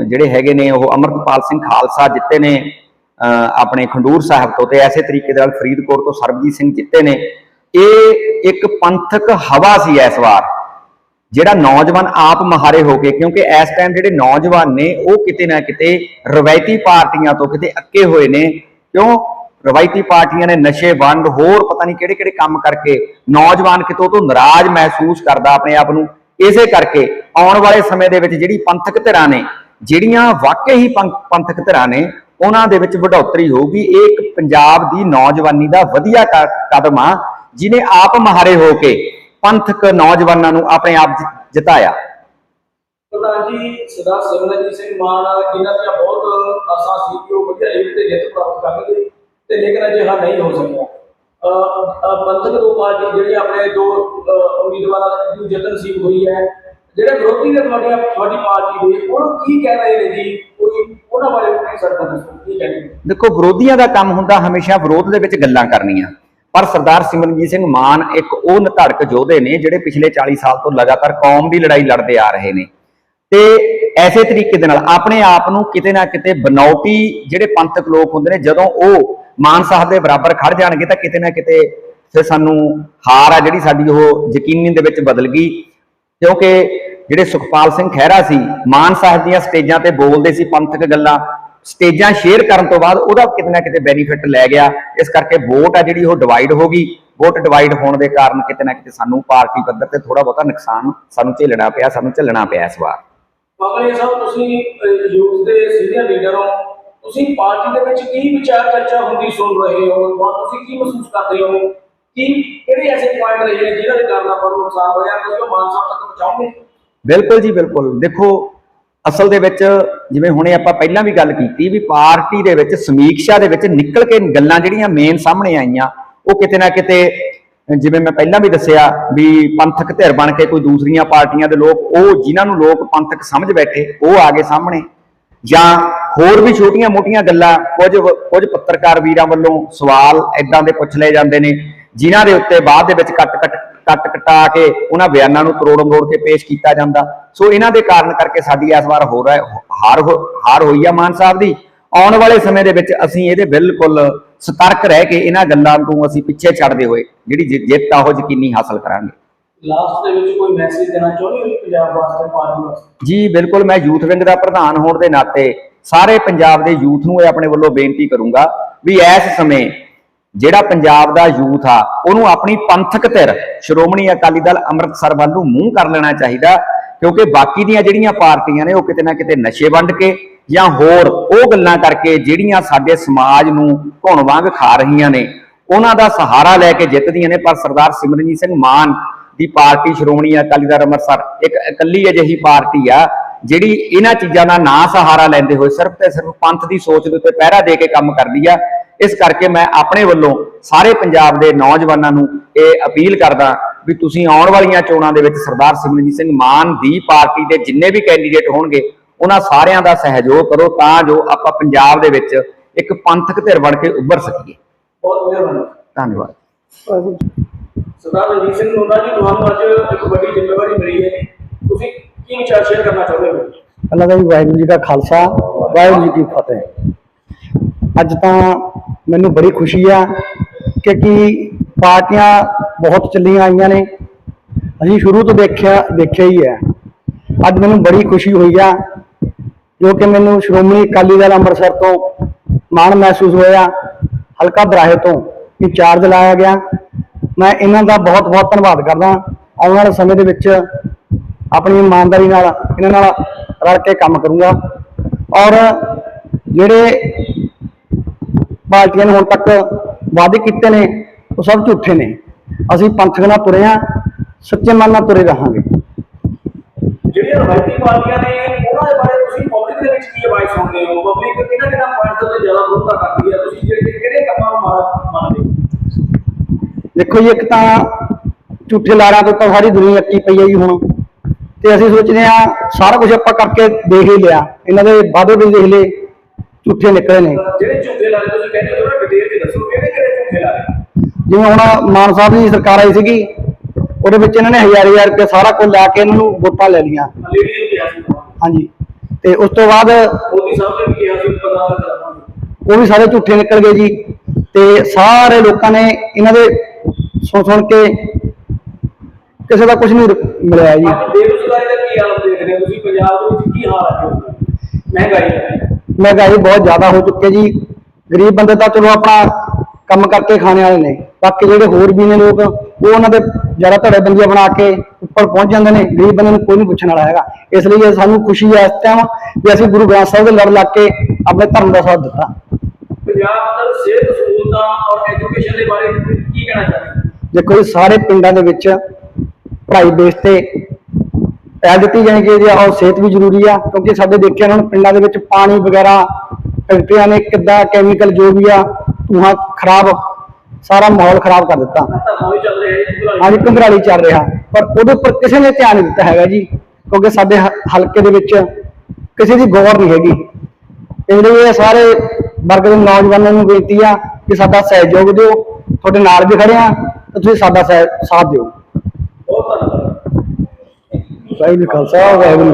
ਜਿਹੜੇ ਹੈਗੇ ਨੇ, ਉਹ ਅਮਰਤਪਾਲ ਸਿੰਘ ਖਾਲਸਾ ਜਿੱਤੇ ਨੇ ਆਪਣੇ ਖੰਡੂਰ ਸਾਹਿਬ ਤੋਂ ਤੇ ਐਸੇ ਤਰੀਕੇ ਦੇ ਨਾਲ ਫਰੀਦਕੋਟ ਤੋਂ ਸਰਬਜੀਤ ਸਿੰਘ ਜਿੱਤੇ ਨੇ। ਇਹ ਇੱਕ ਪੰਥਕ ਹਵਾ ਸੀ ਇਸ ਵਾਰ। ਜਿਹੜਾ ਨੌਜਵਾਨ ਆਪ ਮਹਾਰੇ ਹੋ ਕੇ, ਕਿਉਂਕਿ ਇਸ ਟਾਈਮ ਜਿਹੜੇ ਨੌਜਵਾਨ ਨੇ, ਉਹ ਕਿਤੇ ਨਾ ਕਿਤੇ ਰਵਾਇਤੀ ਪਾਰਟੀਆਂ ਤੋਂ ਕਿਤੇ ਅੱਕੇ ਹੋਏ ਨੇ। ਕਿਉਂ? ਰਵਾਇਤੀ ਪਾਰਟੀਆਂ ਨੇ ਨਸ਼ੇ, ਵੰਡ, ਹੋਰ ਪਤਾ ਨਹੀਂ ਕਿਹੜੇ ਕਿਹੜੇ ਕੰਮ ਕਰਕੇ ਨੌਜਵਾਨ ਕਿਤੋਂ ਤੋਂ ਨਾਰਾਜ਼ ਮਹਿਸੂਸ ਕਰਦਾ ਆਪਣੇ ਆਪ ਨੂੰ। ਇਸੇ ਕਰਕੇ ਆਉਣ ਵਾਲੇ ਸਮੇਂ ਦੇ ਵਿੱਚ ਜਿਹੜੀ ਪੰਥਕ ਧਿਰਾਂ ਨੇ, ਜਿਹੜੀਆਂ ਵਾਕਈ ਹੀ ਪੰਥ- ਪੰਥਕ ਧਿਰਾਂ ਨੇ, ਉਹਨਾਂ ਦੇ ਵਿੱਚ ਵਡੋਤਰੀ ਹੋਊਗੀ। ਇਹ ਇੱਕ ਪੰਜਾਬ ਦੀ ਨੌਜਵਾਨੀ ਦਾ ਵਧੀਆ ਕ- ਕਦਮ ਆ ਜਿਨੇ ਆਪ ਮਹਾਰੇ ਹੋ ਕੇ ਪੰਥਕ ਨੌਜਵਾਨਾਂ ਨੂੰ ਆਪਣੇ ਆਪ ਜਿਤਾਇਆ। ਪ੍ਰਧਾਨ ਜੀ ਸਰਦਾਰ ਸਿਮਰਨਜੀਤ ਸਿੰਘ ਮਾਨ ਜਿਨ੍ਹਾਂ ਦੀਆਂ ਬਹੁਤ ਆਸਾਂ ਸੀ ਕਿ ਉਹ ਵਧੀਆ ਲੀਡ ਤੇ ਜਿੱਤ ਪ੍ਰਾਪਤ ਕਰਨਗੇ ਤੇ ਲੇਕਿਨ ਅਜਿਹਾ ਨਹੀਂ ਹੋ ਸਕਿਆ। ਪੰਥਕ ਦੋ ਪਾਰਟੀ ਜਿਹੜੇ ਆਪਣੇ ਦੋ ਉਮੀਦਵਾਰਾਂ ਦੀ ਜਿੱਤ ਨਸੀਬ ਹੋਈ ਹੈ ਜਿਹੜੇ ਵਿਰੋਧੀ ਨੇ ਤੁਹਾਡੀਆਂ ਤੁਹਾਡੀ ਪਾਰਟੀ ਦੇ ਉਹਨੂੰ ਕੀ ਕਹਿ ਰਹੇ ਨੇ ਜੀ? ਕੋਈ ਉਹਨਾਂ ਬਾਰੇ ਕੀ ਸਰਕਾਰ ਦੱਸੋ ਕੀ ਕਹਿੰਦੇ ਦੇਖੋ ਵਿਰੋਧੀਆਂ ਦਾ ਕੰਮ ਹੁੰਦਾ ਹਮੇਸ਼ਾ ਵਿਰੋਧ ਦੇ ਵਿੱਚ ਗੱਲਾਂ ਕਰਨੀਆਂ। ਪਰ ਸਰਦਾਰ ਸਿਮਰਨਜੀਤ ਸਿੰਘ ਮਾਨ ਇੱਕ ਉਹ ਨਿਧੜਕ ਯੋਧੇ ਨੇ ਜਿਹੜੇ ਪਿਛਲੇ 40 ਸਾਲ ਤੋਂ ਲਗਾਤਾਰ ਕੌਮ ਦੀ ਲੜਾਈ ਲੜਦੇ ਆ ਰਹੇ ਨੇ। ਤੇ ਐਸੇ ਤਰੀਕੇ ਦੇ ਨਾਲ ਆਪਣੇ ਆਪ ਨੂੰ ਕਿਤੇ ਨਾ ਕਿਤੇ ਬਨੌਟੀ ਜਿਹੜੇ ਪੰਥਕ ਲੋਕ ਹੁੰਦੇ ਨੇ, ਜਦੋਂ ਉਹ ਮਾਨ ਸਾਹਿਬ ਦੇ ਬਰਾਬਰ ਖੜ ਜਾਣਗੇ ਤਾਂ ਕਿਤੇ ਨਾ ਕਿਤੇ ਫਿਰ ਸਾਨੂੰ ਹਾਰ ਆ ਜਿਹੜੀ ਸਾਡੀ ਉਹ ਯਕੀਨੀ ਦੇ ਵਿੱਚ ਬਦਲ ਗਈ। ਕਿਉਂਕਿ ਜਿਹੜੇ ਸੁਖਪਾਲ ਸਿੰਘ ਖਹਿਰਾ ਸੀ, ਮਾਨ ਸਾਹਿਬ ਦੀਆਂ ਸਟੇਜਾਂ ਤੇ ਬੋਲਦੇ ਸੀ ਪੰਥਕ ਗੱਲਾਂ ਸਟੇਜਾਂ ਸ਼ੇਅਰ ਕਰਨ ਤੋਂ ਬਾਅਦ ਉਹਦਾ ਕਿਤੇ ਨਾ ਕਿਤੇ ਬੈਨੀਫਿਟ ਲੈ ਗਿਆ। ਇਸ ਕਰਕੇ ਵੋਟ ਆ ਜਿਹੜੀ ਉਹ ਡਿਵਾਈਡ ਹੋ ਗਈ। ਵੋਟ ਡਿਵਾਈਡ ਹੋਣ ਦੇ ਕਾਰਨ ਕਿਤੇ ਨਾ ਕਿਤੇ ਸਾਨੂੰ ਪਾਰਟੀ ਪੱਧਰ ਤੇ ਥੋੜਾ ਬਹੁਤਾ ਨੁਕਸਾਨ ਸਾਨੂੰ ਝੇਲਣਾ ਪਿਆ ਸਾਨੂੰ ਝੱਲਣਾ ਪਿਆ ਇਸ ਵਾਰ। ਮਗਰ ਸਾਹਿਬ ਤੁਸੀਂ ਯੂਥ ਦੇ ਸੀਨੀਅਰ ਲੀਡਰ ਹੋ। ਤੁਸੀਂ ਪਾਰਟੀ ਦੇ ਵਿੱਚ ਕੀ ਵਿਚਾਰ ਚਰਚਾ ਹੁੰਦੀ ਸੁਣ ਰਹੇ ਹੋ? ਜਾਂ ਤੁਸੀਂ ਕੀ ਮਹਿਸੂਸ ਕਰਦੇ ਹੋ? ਕੀ ਕਿਹੜੇ ਐਸੇ ਪੁਆਇੰਟ ਰਹੇ ਨੇ ਜਿਨ੍ਹਾਂ ਦੇ ਕਾਰਨ ਆਪਾਂ ਨੂੰ ਨੁਕਸਾਨ ਹੋਇਆ? ਤੁਸੀਂ ਉਹ ਮਾਨ ਸਾਹਿਬ ਤੱਕ ਪਹੁੰਚਾਓਗੇ? ਬਿਲਕੁਲ ਜੀ ਬਿਲਕੁਲ। ਦੇਖੋ ਅਸਲ ਦੇ ਵਿੱਚ ਜਿਵੇਂ ਹੁਣੇ ਆਪਾਂ ਪਹਿਲਾਂ ਵੀ ਗੱਲ ਕੀਤੀ ਵੀ ਪਾਰਟੀ ਦੇ ਵਿੱਚ ਸਮੀਖਿਆ ਦੇ ਵਿੱਚ ਨਿਕਲ ਕੇ ਗੱਲਾਂ ਜਿਹੜੀਆਂ ਮੇਨ ਸਾਹਮਣੇ ਆਈਆਂ, ਉਹ ਕਿਤੇ ਨਾ ਕਿਤੇ, ਜਿਵੇਂ ਮੈਂ ਪਹਿਲਾਂ ਵੀ ਦੱਸਿਆ ਵੀ ਪੰਥਕ ਧਿਰ ਬਣ ਕੇ ਕੋਈ ਦੂਸਰੀਆਂ ਪਾਰਟੀਆਂ ਦੇ ਲੋਕ, ਉਹ ਜਿਨ੍ਹਾਂ ਨੂੰ ਲੋਕ ਪੰਥਕ ਸਮਝ ਬੈਠੇ, ਉਹ ਆ ਗਏ ਸਾਹਮਣੇ। ਜਾਂ ਹੋਰ ਵੀ ਛੋਟੀਆਂ-ਮੋਟੀਆਂ ਗੱਲਾਂ, ਕੁਝ ਕੁਝ ਪੱਤਰਕਾਰ ਵੀਰਾਂ ਵੱਲੋਂ ਸਵਾਲ ਐਦਾਂ ਦੇ ਪੁੱਛ ਲਏ ਜਾਂਦੇ ਨੇ, ਜਿਨ੍ਹਾਂ ਦੇ ਉੱਤੇ ਬਾਅਦ ਦੇ ਵਿੱਚ ਕੱਟ ਕੱਟ ਕੱਟ ਕੇ ਉਹਨਾਂ ਬਿਆਨਾਂ ਨੂੰ ਤਰੋੜ ਮਰੋੜ ਕੇ ਪੇਸ਼ ਕੀਤਾ ਜਾਂਦਾ। ਸੋ ਇਹਨਾਂ ਦੇ ਕਾਰਨ ਕਰਕੇ ਸਾਡੀ ਇਸ ਵਾਰ ਹੋ ਰਿਹਾ ਹਾਰ ਹਾਰ ਹੋਈ ਆ ਮਾਨ ਸਾਹਿਬ ਦੀ। ਆਉਣ ਵਾਲੇ ਸਮੇਂ ਦੇ ਵਿੱਚ ਅਸੀਂ ਇਹਦੇ ਬਿਲਕੁਲ ਸਤਰਕ ਰਹਿ ਕੇ ਇਹਨਾਂ ਗੱਲਾਂ ਨੂੰ ਅਸੀਂ ਪਿੱਛੇ ਛੱਡਦੇ ਹੋਏ ਜਿਹੜੀ ਜਿੱਤ ਆ ਉਹ ਯਕੀਨੀ ਹਾਸਲ ਕਰਾਂਗੇ। ਲਾਸਟ ਦੇ ਵਿੱਚ ਕੋਈ ਮੈਸੇਜ ਦੇਣਾ ਚਾਹੁੰਦੇ ਹੋ ਪੰਜਾਬ ਵਾਸਤੇ ਪਾਰਟੀ ਵਾਸਤੇ? ਜੀ ਬਿਲਕੁਲ ਮੈਂ ਯੂਥ ਵਿੰਗ ਦਾ ਪ੍ਰਧਾਨ ਹੋਣ ਦੇ ਨਾਤੇ ਸਾਰੇ ਪੰਜਾਬ ਦੇ ਯੂਥ ਨੂੰ ਇਹ ਆਪਣੇ ਵੱਲੋਂ ਬੇਨਤੀ ਕਰੂੰਗਾ ਵੀ ਇਸ ਸਮੇਂ ਜਿਹੜਾ ਪੰਜਾਬ ਦਾ ਯੂਥ ਆ, ਉਹਨੂੰ ਆਪਣੀ ਪੰਥਕ ਧਿਰ ਸ਼੍ਰੋਮਣੀ ਅਕਾਲੀ ਦਲ ਅੰਮ੍ਰਿਤਸਰ ਵੱਲ ਨੂੰ ਮੂੰਹ ਕਰ ਲੈਣਾ ਚਾਹੀਦਾ, ਕਿਉਂਕਿ ਬਾਕੀ ਦੀਆਂ ਜਿਹੜੀਆਂ ਪਾਰਟੀਆਂ ਨੇ, ਉਹ ਕਿਤੇ ਨਾ ਕਿਤੇ ਨਸ਼ੇ ਵੰਡ ਕੇ ਜਾਂ ਹੋਰ ਉਹ ਗੱਲਾਂ ਕਰਕੇ ਜਿਹੜੀਆਂ ਸਾਡੇ ਸਮਾਜ ਨੂੰ ਘੁਣ ਵਾਂਗ ਖਾ ਰਹੀਆਂ ਨੇ, ਉਹਨਾਂ ਦਾ ਸਹਾਰਾ ਲੈ ਕੇ ਜਿੱਤਦੀਆਂ ਨੇ। ਪਰ ਸਰਦਾਰ ਸਿਮਰਨਜੀਤ ਸਿੰਘ ਮਾਨ ਦੀ ਪਾਰਟੀ ਸ਼੍ਰੋਮਣੀ ਅਕਾਲੀ ਦਲ ਅੰਮ੍ਰਿਤਸਰ ਇੱਕ ਇਕੱਲੀ ਅਜਿਹੀ ਪਾਰਟੀ ਆ, ਜਿਹੜੀ ਇਹਨਾਂ ਚੀਜ਼ਾਂ ਦਾ ਨਾ ਸਹਾਰਾ ਲੈਂਦੇ ਹੋਏ ਸਿਰਫ ਤੇ ਸਿਰਫ ਪੰਥ ਦੀ ਸੋਚ ਦੇ ਉੱਤੇ ਪਹਿਰਾ ਦੇ ਕੇ ਕੰਮ ਕਰਦੀ ਆ। ਇਸ ਕਰਕੇ ਮੈਂ ਆਪਣੇ ਵੱਲੋਂ ਸਾਰੇ ਪੰਜਾਬ ਦੇ ਨੌਜਵਾਨਾਂ ਨੂੰ ਇਹ ਅਪੀਲ ਕਰਦਾ ਵੀ ਤੁਸੀਂ ਆਉਣ ਵਾਲੀਆਂ ਚੋਣਾਂ ਦੇ ਵਿੱਚ ਸਰਦਾਰ ਸਿਮਰਨਜੀਤ ਸਿੰਘ ਮਾਨ ਦੀ ਪਾਰਟੀ ਦੇ ਜਿੰਨੇ ਵੀ ਕੈਂਡੀਡੇਟ ਹੋਣਗੇ ਉਹਨਾਂ ਸਾਰਿਆਂ ਦਾ ਸਹਿਯੋਗ ਕਰੋ ਤਾਂ ਜੋ ਆਪਾਂ ਪੰਜਾਬ ਦੇ ਵਿੱਚ ਇੱਕ ਪੰਥਕ ਧਿਰ ਬਣ ਕੇ ਉੱਭਰ ਸਕੀਏ। ਬਹੁਤ ਮਿਹਰਬਾਨੀ। ਧੰਨਵਾਦ। ਸਰਦਾਰ ਰਣਜੀਤ ਸਿੰਘ ਨੋਨਾ ਜੀ ਤੁਹਾਨੂੰ ਅੱਜ ਇੱਕ ਵੱਡੀ ਜ਼ਿੰਮੇਵਾਰੀ ਮਿਲੀ ਹੈ। ਤੁਸੀਂ ਕੀ ਵਿਚਾਰ ਸ਼ੇਅਰ ਕਰਨਾ ਚਾਹੁੰਦੇ ਹੋ? ਅੱਲਾ ਦਾ ਜੀ ਵਾਹਿਗੁਰੂ ਜੀ ਦਾ ਖਾਲਸਾ ਵਾਹਿਗੁਰੂ ਜੀ ਕੀ ਫਤਿਹ। ਅੱਜ ਤਾਂ ਮੈਨੂੰ ਬੜੀ ਖੁਸ਼ੀ ਆ ਕਿ ਕੀ ਪਾਰਟੀਆਂ ਬਹੁਤ ਚੱਲੀਆਂ ਆਈਆਂ ਨੇ। ਅਸੀਂ ਸ਼ੁਰੂ ਤੋਂ ਦੇਖਿਆ ਦੇਖਿਆ ਹੀ ਹੈ। ਅੱਜ ਮੈਨੂੰ ਬੜੀ ਖੁਸ਼ੀ ਹੋਈ ਆ ਜੋ ਕਿ ਮੈਨੂੰ ਸ਼੍ਰੋਮਣੀ ਅਕਾਲੀ ਦਲ ਅੰਮ੍ਰਿਤਸਰ ਤੋਂ ਮਾਣ ਮਹਿਸੂਸ ਹੋਇਆ। ਹਲਕਾ ਦਰਾਹੇ ਤੋਂ ਇੰਚਾਰਜ ਲਾਇਆ ਗਿਆ। ਮੈਂ ਇਹਨਾਂ ਦਾ ਬਹੁਤ ਬਹੁਤ ਧੰਨਵਾਦ ਕਰਦਾ ਆਉਣ ਵਾਲੇ ਸਮੇਂ ਦੇ ਵਿੱਚ ਆਪਣੀ ਇਮਾਨਦਾਰੀ ਨਾਲ, ਇਹਨਾਂ ਨਾਲ ਰਲ ਕੇ ਕੰਮ ਕਰੂੰਗਾ। ਔਰ ਜਿਹੜੇ ਪਾਰਟੀਆਂ ਨੇ ਹੁਣ ਤੱਕ ਵਾਅਦੇ ਕੀਤੇ ਨੇ ਉਹ ਸਭ ਝੂਠੇ ਨੇ। ਅਸੀਂ ਪੰਥਕ ਨਾਲ ਤੁਰੇ ਹਾਂ ਸੱਚੇ ਮਨ ਨਾਲ ਤੁਰੇ ਰਹਾਂਗੇ। ਜਿਹੜੀਆਂ ਰਵਾਇਤੀ ਪਾਰਟੀਆਂ ਨੇ ਉਹਨਾਂ ਦੇ ਬਾਰੇ ਤੁਸੀਂ ਪਬਲਿਕ ਦੇ ਵਿੱਚ ਕੀ ਅਵਾਜ਼ ਸੁਣਦੇ ਹੋ? ਪਬਲਿਕ ਕਿਹਨਾਂ ਕਿਹਨਾਂ ਪੁਆਇੰਟਸ ਤੇ ਜ਼ਿਆਦਾ ਵਿਰੋਧਤਾ ਕਰਦੀ ਹੈ? ਤੁਸੀਂ ਜਿਹੜੇ ਕਿਹੜੇ ਕੰਮਾਂ ਨੂੰ ਮਾੜਾ ਮੰਨਦੇ ਹੋ? ਦੇਖੋ ਜੀ ਇੱਕ ਤਾਂ ਝੂਠੇ ਲਾਰਾਂ ਤੋਂ ਤਾਂ ਸਾਰੀ ਦੁਨੀਆ ਅੱਕੀ ਪਈ ਹੈ ਜੀ ਹੁਣ। ਤੇ ਅਸੀਂ ਸੋਚਦੇ ਹਾਂ ਸਾਰਾ ਕੁਝ ਆਪਾਂ ਕਰਕੇ ਦੇਖ ਹੀ ਲਿਆ। ਇਹਨਾਂ ਦੇ ਵਾਅਦੇ ਵੀ ਦੇਖ ਲਏ ਝੂਠੇ ਨਿਕਲੇ ਨੇ। ਜਿਹੜੇ ਝੂਠੇ ਲਾਰੇ ਜਿਵੇਂ ਹੁਣ ਮਾਨ ਸਾਹਿਬ ਦੀ ਸਰਕਾਰ ਆਈ ਸੀਗੀ ਉਹਦੇ ਵਿੱਚ ਇਹਨਾਂ ਨੇ ਹਜ਼ਾਰ ਹਜ਼ਾਰ ਰੁਪਏ ਸਾਰਾ ਕੁਝ ਲਾ ਕੇ ਇਹਨਾਂ ਨੂੰ ਵੋਟਾਂ ਲੈ ਸੀ ਹਾਂਜੀ। ਤੇ ਉਸ ਤੋਂ ਬਾਅਦ ਉਹ ਵੀ ਸਾਰੇ ਝੂਠੇ ਨਿਕਲ ਗਏ ਜੀ। ਤੇ ਸਾਰੇ ਲੋਕਾਂ ਨੇ ਇਹਨਾਂ ਦੇ ਸੁਣ ਸੁਣ ਕੇ ਕਿਸੇ ਦਾ ਕੁਝ ਨਹੀਂ ਮਿਲਿਆ ਜੀ। ਅੱਜ ਬੇਰੁਜ਼ਗਾਰੀ ਦਾ ਕੀ ਹਾਲ ਦੇਖਦੇ ਹੋ ਤੁਸੀਂ? ਪੰਜਾਬ ਦੇ ਵਿੱਚ ਕੀ ਹਾਲ ਹੈ ਮਹਿੰਗਾਈ ਬਹੁਤ ਜ਼ਿਆਦਾ ਹੋ ਚੁੱਕੀ ਹੈ ਜੀ। ਗਰੀਬ ਬੰਦੇ ਤਾਂ ਚਲੋ ਆਪਣਾ ਕੰਮ ਕਰਕੇ ਖਾਣੇ ਵਾਲੇ ਨੇ। ਬਾਕੀ ਜਿਹੜੇ ਹੋਰ ਵੀ ਨੇ ਲੋਕ ਉਹ ਉਹਨਾਂ ਦੇ ਜ਼ਿਆਦਾ ਧੜੇ ਬੰਦੀਆਂ ਬਣਾ ਕੇ ਉੱਪਰ ਪਹੁੰਚ ਜਾਂਦੇ ਨੇ। ਗਰੀਬ ਬੰਦੇ ਨੂੰ ਕੋਈ ਨਹੀਂ ਪੁੱਛਣ ਵਾਲਾ ਹੈਗਾ। ਇਸ ਲਈ ਇਹ ਸਾਨੂੰ ਖੁਸ਼ੀ ਹੈ ਇਸ ਟਾਈਮ ਵੀ ਅਸੀਂ ਗੁਰੂ ਗ੍ਰੰਥ ਸਾਹਿਬ ਦੇ ਲੜ ਲੱਗ ਕੇ ਆਪਣੇ ਧਰਮ ਦਾ ਸਾਥ ਦਿੱਤਾ। ਪੰਜਾਬ ਦਾ ਸਿਹਤ ਸਹੂਲਤਾਂ ਔਰ ਐਜੂਕੇਸ਼ਨ ਦੇ ਬਾਰੇ ਕੀ ਕਹਿਣਾ ਚਾਹੁੰਦੇ ਹੋ? ਦੇਖੋ ਜੀ ਸਾਰੇ ਪਿੰਡਾਂ ਦੇ ਵਿੱਚ ਪੜ੍ਹਾਈ ਬੇਸ ਤੇ ਪਹਿਲ ਦਿੱਤੀ ਜਾਣੀ ਚਾਹੀਦੀ ਆ ਔਰ ਸਿਹਤ ਵੀ ਜ਼ਰੂਰੀ ਆ ਕਿਉਂਕਿ ਸਾਡੇ ਦੇਖਿਆ ਹੁਣ ਪਿੰਡਾਂ ਦੇ ਵਿੱਚ ਪਾਣੀ ਵਗੈਰਾ ਫੈਕਟਰੀਆਂ ਨੇ ਕਿੱਦਾਂ ਕੈਮੀਕਲ ਜੋ ਵੀ ਆ ਧੂਆਂ ਖਰਾਬ ਸਾਰਾ ਮਾਹੌਲ ਖਰਾਬ ਕਰ ਦਿੱਤਾ। ਅੱਜ ਘੰਗਰਾਲੀ ਚੱਲ ਰਿਹਾ। ਪਰ ਉਹਦੇ ਉੱਪਰ ਕਿਸੇ ਨੇ ਧਿਆਨ ਨਹੀਂ ਦਿੱਤਾ ਹੈਗਾ ਜੀ ਕਿਉਂਕਿ ਸਾਡੇ ਹਲਕੇ ਦੇ ਵਿੱਚ ਕਿਸੇ ਦੀ ਗੌਰ ਨਹੀਂ ਹੈਗੀ। ਇਸ ਲਈ ਇਹ ਸਾਰੇ ਵਰਗ ਦੇ ਨੌਜਵਾਨਾਂ ਨੂੰ ਬੇਨਤੀ ਆ ਕਿ ਸਾਡਾ ਸਹਿਯੋਗ ਦਿਓ ਤੁਹਾਡੇ ਨਾਲ ਵੀ ਖੜੇ ਆ ਤੇ ਤੁਸੀਂ ਸਾਡਾ ਸਾਥ ਦਿਓ। ਬਹੁਤ ਧੰਨਵਾਦ। ਵਾਹਿਗੁਰੂ ਖਾਲਸਾ ਵਾਹਿਗੁਰੂ